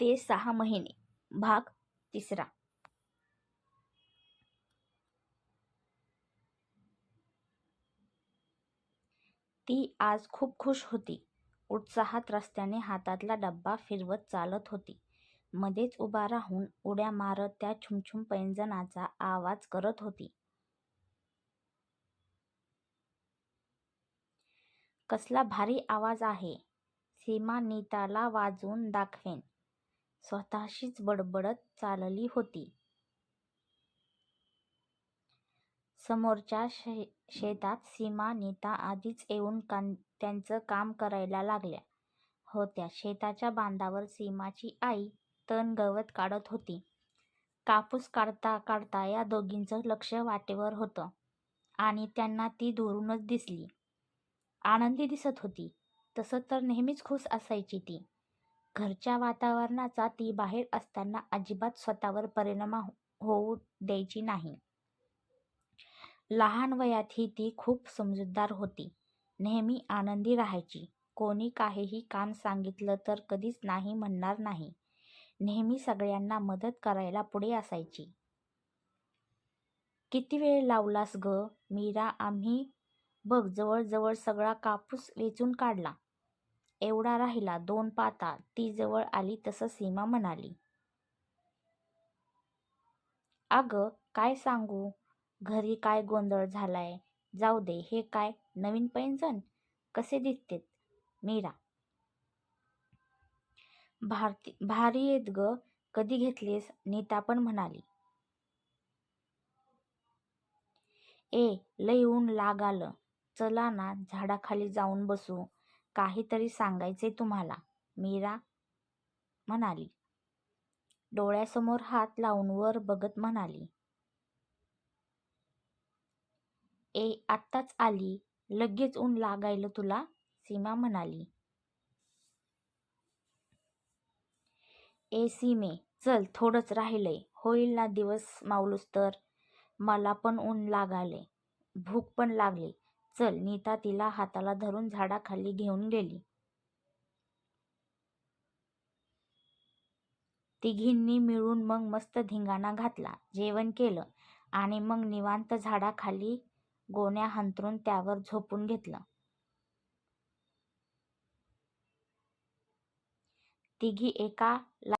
ते सहा महिने. भाग तिसरा. ती आज खूप खुश होती. उत्साहात रस्त्याने हातातला डब्बा फिरवत चालत होती. मध्येच उभा राहून उड्या मारत त्या छुमछुम पैंजणाचा आवाज करत होती. कसला भारी आवाज आहे. सीमा नीताला वाजवून दाखवेन. स्वतःशीच बडबडत चालली होती. समोरच्या शे शेतात सीमा नीता आधीच येऊन त्यांचं काम करायला लागल्या. होत्या. शेताच्या बांधावर सीमाची आई तण गवत काढत होती. कापूस काढता काढता या दोघींचं लक्ष वाटेवर होतं आणि त्यांना ती दुरूनच दिसली. आनंदी दिसत होती. तसं तर नेहमीच खुश असायची ती. घरच्या वातावरणाचा ती बाहेर असताना अजिबात स्वतःवर परिणाम हो, होऊ द्यायची नाही. लहान वयातही ती खूप समजूतदार होती. नेहमी आनंदी राहायची. कोणी काहीही काम सांगितलं तर कधीच नाही म्हणणार नाही. नेहमी सगळ्यांना मदत करायला पुढे असायची. किती वेळ लावलास ग? मीरा आम्ही बघ जवळजवळ सगळा कापूस वेचून काढला. एवढा राहिला दोन पाता ती जवळ आली तसं सीमा म्हणाली. अगं काय सांगू? घरी काय गोंधळ झालाय? जाऊ दे हे काय नवीन पैंजण? कसे दिसतेत? मीरा. भारती भारी येत ग कधी घेतलीस? नीता पण म्हणाली. ए लय ऊन लागाल चला ना झाडाखाली जाऊन बसू. काहीतरी सांगायचे तुम्हाला मीरा म्हणाली. डोळ्यासमोर हात लावून वर बघत म्हणाली ए आत्ताच आली. लगेच ऊन लागायलं तुला? सीमा म्हणाली. ए सीमे चल थोडंच राहिलंय. होईल ना दिवस मावलूस तर? मला पण ऊन लागाले भूक पण लागली. चल नीता तिला हाताला धरून झाडाखाली घेऊन गेली. तिघींनी मिळून मग मस्त धिंगाणा घातला जेवण केलं आणि मग निवांत झाडाखाली गोण्या हंतरून त्यावर झोपून घेतलं. तिघी एका